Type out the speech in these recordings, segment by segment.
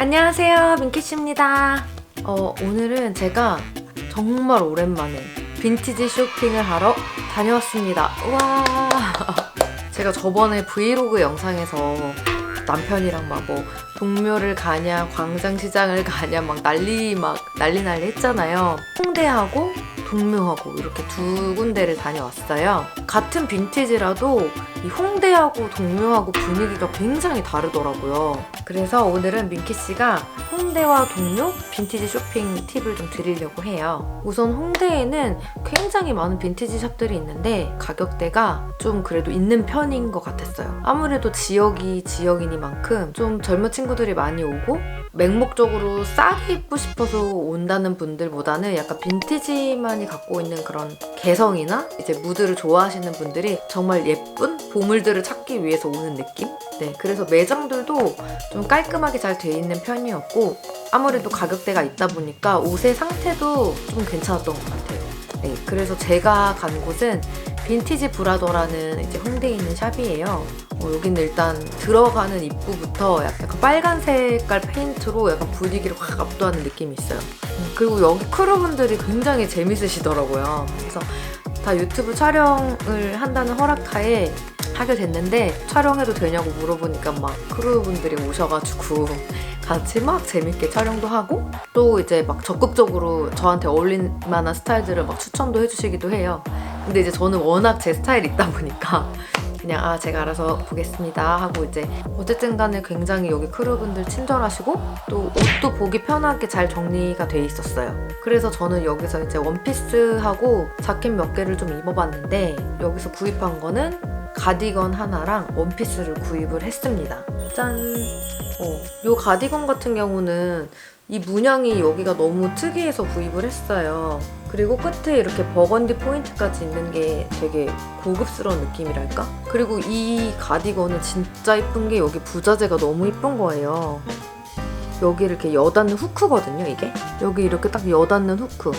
안녕하세요, 민키씨입니다. 어, 오늘은 제가 정말 오랜만에 빈티지 쇼핑을 하러 다녀왔습니다. 우와. 제가 저번에 브이로그 영상에서 남편이랑 막 뭐 동묘를 가냐, 광장시장을 가냐, 막 난리 막 난리 난리 했잖아요. 홍대하고 동묘하고 이렇게 두 군데를 다녀왔어요. 같은 빈티지라도 이 홍대하고 동묘하고 분위기가 굉장히 다르더라고요. 그래서 오늘은 민키 씨가 홍대와 동묘 빈티지 쇼핑 팁을 좀 드리려고 해요. 우선 홍대에는 굉장히 많은 빈티지 샵들이 있는데 가격대가 좀 그래도 있는 편인 것 같았어요. 아무래도 지역이 지역이니만큼 좀 젊은 친구들이 많이 오고 맹목적으로 싸게 입고 싶어서 온다는 분들보다는 약간 빈티지만이 갖고 있는 그런 개성이나 이제 무드를 좋아하시는 분들이 정말 예쁜 보물들을 찾기 위해서 오는 느낌? 네, 그래서 매장들도 좀 깔끔하게 잘 돼 있는 편이었고 아무래도 가격대가 있다 보니까 옷의 상태도 좀 괜찮았던 것 같아요. 네, 그래서 제가 간 곳은 빈티지 브라더라는 이제 홍대에 있는 샵이에요. 어, 여기는 일단 들어가는 입구부터 약간 빨간 색깔 페인트로 약간 분위기를 확 압도하는 느낌이 있어요. 음, 그리고 여기 크루분들이 굉장히 재밌으시더라고요. 그래서 다 유튜브 촬영을 한다는 허락하에 하게 됐는데 촬영해도 되냐고 물어보니까 막 크루분들이 오셔가지고 같이 막 재밌게 촬영도 하고 또 이제 막 적극적으로 저한테 어울릴 만한 스타일들을 막 추천도 해주시기도 해요. 근데 이제 저는 워낙 제 스타일이 있다 보니까 그냥 아 제가 알아서 보겠습니다 하고 이제 어쨌든 간에 굉장히 여기 크루분들 친절하시고 또 옷도 보기 편하게 잘 정리가 돼 있었어요. 그래서 저는 여기서 이제 원피스하고 자켓 몇 개를 좀 입어봤는데 여기서 구입한 거는 가디건 하나랑 원피스를 구입을 했습니다. 짠! 어, 요 가디건 같은 경우는 이 문양이 여기가 너무 특이해서 구입을 했어요. 그리고 끝에 이렇게 버건디 포인트까지 있는 게 되게 고급스러운 느낌이랄까? 그리고 이 가디건은 진짜 이쁜 게 여기 부자재가 너무 이쁜 거예요. 여기 이렇게 여닫는 후크거든요, 이게. 여기 이렇게 딱 여닫는 후크.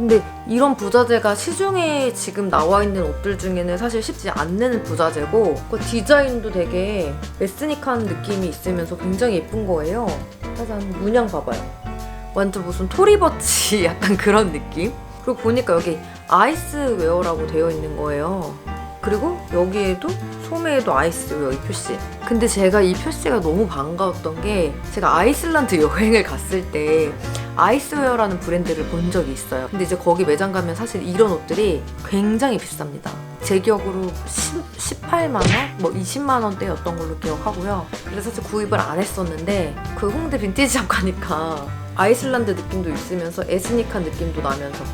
근데 이런 부자재가 시중에 지금 나와 있는 옷들 중에는 사실 쉽지 않는 부자재고 그 디자인도 되게 에스닉한 느낌이 있으면서 굉장히 예쁜 거예요. 짜잔 문양 봐봐요. 완전 무슨 토리버치 약간 그런 느낌? 그리고 보니까 여기 아이스웨어라고 되어 있는 거예요. 그리고 여기에도 소매에도 아이스웨어 이 표시. 근데 제가 이 표시가 너무 반가웠던 게 제가 아이슬란드 여행을 갔을 때 아이스웨어라는 브랜드를 본 적이 있어요. 근데 이제 거기 매장 가면 사실 이런 옷들이 굉장히 비쌉니다. 제 기억으로 10, 18만 원, 뭐 20만 원대였던 걸로 기억하고요. 그래서 사실 구입을 안 했었는데 그 홍대 빈티지 샵 가니까 아이슬란드 느낌도 있으면서 에스닉한 느낌도 나면서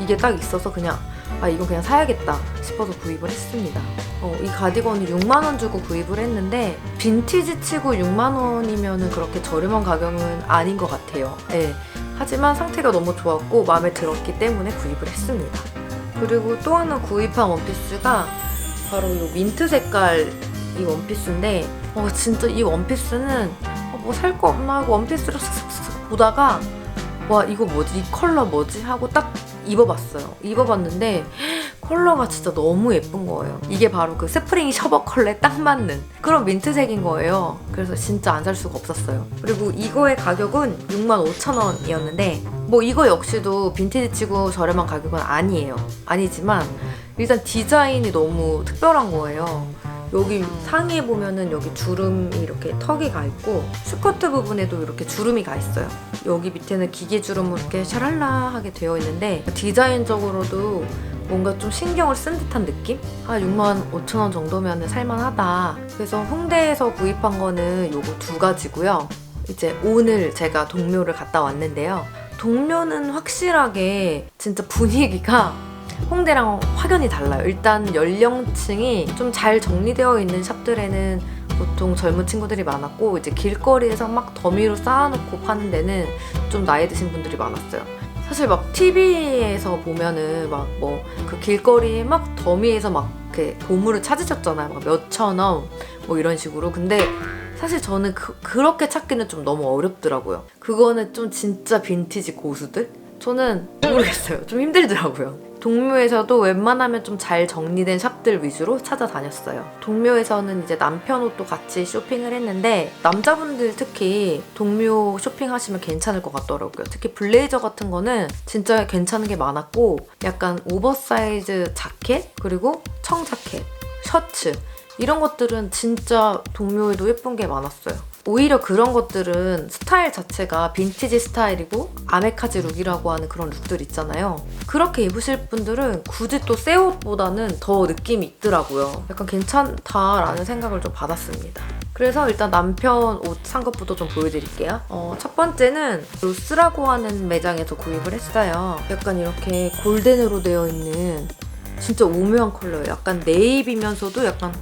이게 딱 있어서 그냥 아 이거 그냥 사야겠다 싶어서 구입을 했습니다. 어, 이 가디건을 6만 원 주고 구입을 했는데 빈티지 치고 6만 원이면은 그렇게 저렴한 가격은 아닌 것 같아요. 네. 하지만 상태가 너무 좋았고 마음에 들었기 때문에 구입을 했습니다. 그리고 또 하나 구입한 원피스가 바로 이 민트 색깔 이 원피스인데 어, 진짜 이 원피스는 어, 뭐살 거 없나 하고 원피스를 슥슥슥 보다가 와 이거 뭐지 이 컬러 뭐지 하고 딱 입어봤어요. 입어봤는데 컬러가 진짜 너무 예쁜 거예요. 이게 바로 그 스프링 셔버 컬러에 딱 맞는 그런 민트색인 거예요. 그래서 진짜 안 살 수가 없었어요. 그리고 이거의 가격은 65,000원이었는데 뭐 이거 역시도 빈티지 치고 저렴한 가격은 아니에요. 아니지만 일단 디자인이 너무 특별한 거예요. 여기 상의에 보면은 여기 주름이 이렇게 턱이 가 있고 스커트 부분에도 이렇게 주름이 가 있어요. 여기 밑에는 기계 주름으로 이렇게 샤랄라 하게 되어 있는데 디자인적으로도 뭔가 좀 신경을 쓴 듯한 느낌? 한 6만 5천 원 정도면 살만하다. 그래서 홍대에서 구입한 거는 요거 두 가지고요. 이제 오늘 제가 동묘를 갔다 왔는데요. 동묘는 확실하게 진짜 분위기가 홍대랑 확연히 달라요. 일단 연령층이 좀 잘 정리되어 있는 샵들에는 보통 젊은 친구들이 많았고 이제 길거리에서 막 더미로 쌓아놓고 파는 데는 좀 나이 드신 분들이 많았어요. 사실 막 TV에서 보면은 막 뭐 그 길거리에 막 더미에서 막 이렇게 보물을 찾으셨잖아요. 막 몇천 원 뭐 이런 식으로. 근데 사실 저는 그, 그렇게 찾기는 좀 너무 어렵더라고요. 그거는 좀 진짜 빈티지 고수들? 저는 모르겠어요. 좀 힘들더라고요. 동묘에서도 웬만하면 좀 잘 정리된 샵들 위주로 찾아다녔어요. 동묘에서는 이제 남편 옷도 같이 쇼핑을 했는데 남자분들 특히 동묘 쇼핑하시면 괜찮을 것 같더라고요. 특히 블레이저 같은 거는 진짜 괜찮은 게 많았고 약간 오버사이즈 자켓 그리고 청자켓, 셔츠 이런 것들은 진짜 동묘에도 예쁜 게 많았어요. 오히려 그런 것들은 스타일 자체가 빈티지 스타일이고 아메카지 룩이라고 하는 그런 룩들 있잖아요. 그렇게 입으실 분들은 굳이 또 새 옷보다는 더 느낌이 있더라고요. 약간 괜찮다라는 생각을 좀 받았습니다. 그래서 일단 남편 옷 산 것부터 좀 보여드릴게요. 어, 첫 번째는 로스라고 하는 매장에서 구입을 했어요. 약간 이렇게 골덴으로 되어 있는 진짜 오묘한 컬러예요. 약간 네이비면서도 약간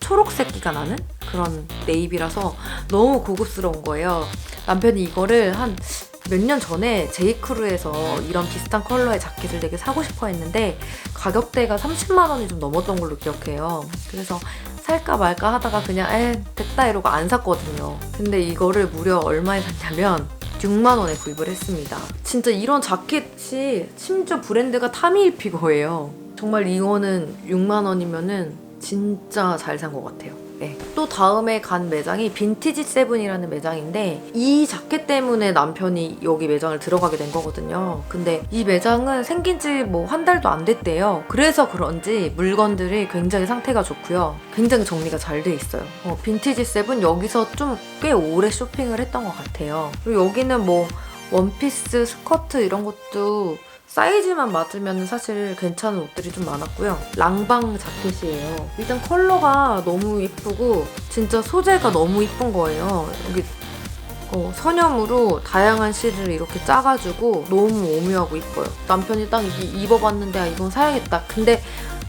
초록색기가 나는 그런 네이비라서 너무 고급스러운 거예요. 남편이 이거를 한 몇 년 전에 제이크루에서 이런 비슷한 컬러의 자켓을 되게 사고 싶어 했는데 가격대가 30만 원이 좀 넘었던 걸로 기억해요. 그래서 살까 말까 하다가 그냥 에 됐다 이러고 안 샀거든요. 근데 이거를 무려 얼마에 샀냐면 6만 원에 구입을 했습니다. 진짜 이런 자켓이 심지어 브랜드가 타미일피거예요. 정말 이거는 6만 원이면은 진짜 잘 산 것 같아요. 네. 또 다음에 간 매장이 빈티지 세븐이라는 매장인데 이 자켓 때문에 남편이 여기 매장을 들어가게 된 거거든요. 근데 이 매장은 생긴 지 뭐 한 달도 안 됐대요. 그래서 그런지 물건들이 굉장히 상태가 좋고요. 굉장히 정리가 잘 돼 있어요. 어, 빈티지 세븐 여기서 좀 꽤 오래 쇼핑을 했던 것 같아요. 그리고 여기는 뭐 원피스, 스커트 이런 것도 사이즈만 맞으면 사실 괜찮은 옷들이 좀 많았고요. 랑방 자켓이에요. 일단 컬러가 너무 예쁘고 진짜 소재가 너무 예쁜 거예요. 여기 어, 선염으로 다양한 실을 이렇게 짜가지고 너무 오묘하고 이뻐요. 남편이 딱 이- 입어봤는데 아, 이건 사야겠다. 근데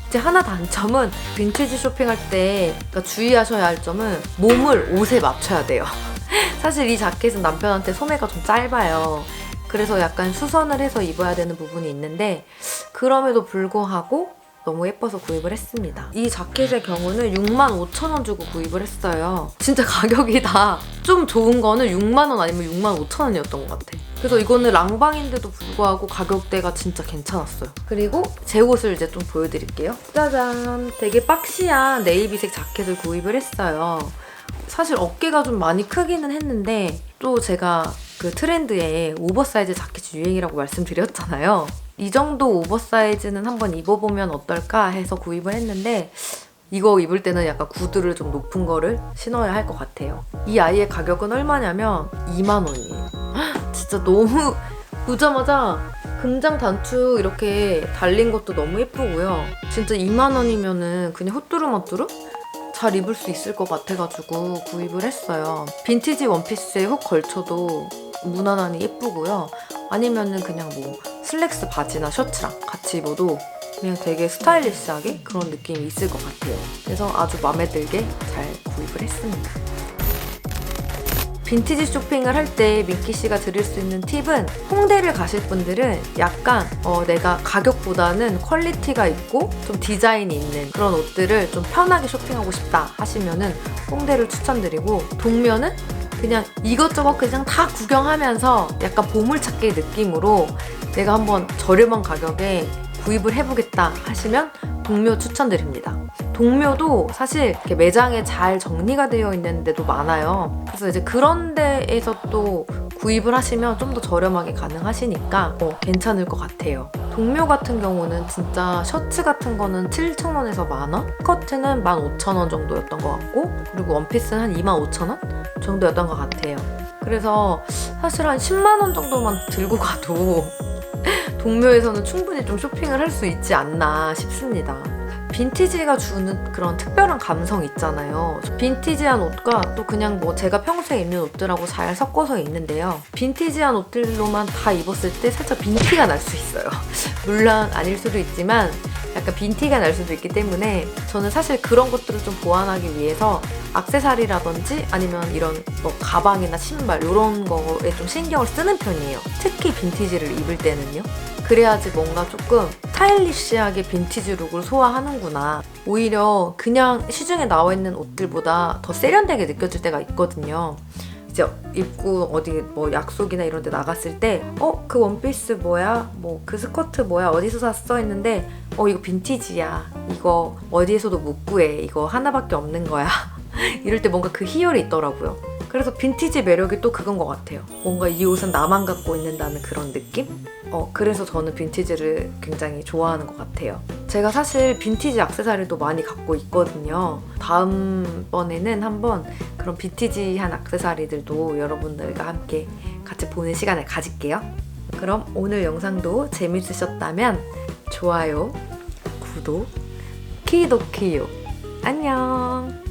이제 하나 단점은 빈티지 쇼핑할 때 그러니까 주의하셔야 할 점은 몸을 옷에 맞춰야 돼요. 사실 이 자켓은 남편한테 소매가 좀 짧아요. 그래서 약간 수선을 해서 입어야 되는 부분이 있는데 그럼에도 불구하고 너무 예뻐서 구입을 했습니다. 이 자켓의 경우는 6만 5천 원 주고 구입을 했어요. 진짜 가격이 다 좀 좋은 거는 6만 원 아니면 6만 5천 원이었던 것 같아. 그래서 이거는 랑방인데도 불구하고 가격대가 진짜 괜찮았어요. 그리고 제 옷을 이제 좀 보여드릴게요. 짜잔! 되게 박시한 네이비색 자켓을 구입을 했어요. 사실 어깨가 좀 많이 크기는 했는데 또 제가 그 트렌드에 오버사이즈 자켓이 유행이라고 말씀드렸잖아요. 이 정도 오버사이즈는 한번 입어보면 어떨까 해서 구입을 했는데 이거 입을 때는 약간 구두를 좀 높은 거를 신어야 할 것 같아요. 이 아이의 가격은 얼마냐면 2만 원이에요. 진짜 너무 보자마자 금장 단추 이렇게 달린 것도 너무 예쁘고요. 진짜 2만 원이면은 그냥 호뚜루마뚜루 잘 입을 수 있을 것 같아가지고 구입을 했어요. 빈티지 원피스에 훅 걸쳐도 무난하니 예쁘고요. 아니면은 그냥 뭐 슬랙스 바지나 셔츠랑 같이 입어도 그냥 되게 스타일리시하게 그런 느낌이 있을 것 같아요. 그래서 아주 마음에 들게 잘 구입을 했습니다. 빈티지 쇼핑을 할 때 민키 씨가 드릴 수 있는 팁은 홍대를 가실 분들은 약간 어, 내가 가격보다는 퀄리티가 있고 좀 디자인이 있는 그런 옷들을 좀 편하게 쇼핑하고 싶다 하시면은 홍대를 추천드리고 동묘는 그냥 이것저것 그냥 다 구경하면서 약간 보물찾기 느낌으로 내가 한번 저렴한 가격에 구입을 해보겠다 하시면 동묘 추천드립니다. 동묘도 사실 이렇게 매장에 잘 정리가 되어 있는 데도 많아요. 그래서 이제 그런 데에서 또 구입을 하시면 좀 더 저렴하게 가능하시니까 어, 괜찮을 것 같아요. 동묘 같은 경우는 진짜 셔츠 같은 거는 7,000원에서 만원, 스커트는 15,000원 정도였던 것 같고 그리고 원피스는 한 25,000원 정도였던 것 같아요. 그래서 사실 한 10만원 정도만 들고 가도 동묘에서는 충분히 좀 쇼핑을 할 수 있지 않나 싶습니다. 빈티지가 주는 그런 특별한 감성 있잖아요. 빈티지한 옷과 또 그냥 뭐 제가 평소에 입는 옷들하고 잘 섞어서 있는데요. 빈티지한 옷들로만 다 입었을 때 살짝 빈티가 날 수 있어요. 물론 아닐 수도 있지만 약간 빈티가 날 수도 있기 때문에 저는 사실 그런 것들을 좀 보완하기 위해서 악세사리라든지 아니면 이런 뭐 가방이나 신발 이런 거에 좀 신경을 쓰는 편이에요. 특히 빈티지를 입을 때는요. 그래야지 뭔가 조금 스타일리시하게 빈티지 룩을 소화하는구나. 오히려 그냥 시중에 나와 있는 옷들보다 더 세련되게 느껴질 때가 있거든요. 이제 입고 어디 뭐 약속이나 이런 데 나갔을 때 어? 그 원피스 뭐야? 뭐 그 스커트 뭐야? 어디서 샀어? 했는데 어 이거 빈티지야. 이거 어디에서도 못 구해. 이거 하나밖에 없는 거야. 이럴 때 뭔가 그 희열이 있더라고요. 그래서 빈티지 매력이 또 그건 것 같아요. 뭔가 이 옷은 나만 갖고 있는다는 그런 느낌? 어, 그래서 저는 빈티지를 굉장히 좋아하는 것 같아요. 제가 사실 빈티지 액세서리도 많이 갖고 있거든요. 다음번에는 한번 그런 빈티지한 액세서리들도 여러분들과 함께 같이 보는 시간을 가질게요. 그럼 오늘 영상도 재밌으셨다면 좋아요, 구독, 키도키요. 안녕!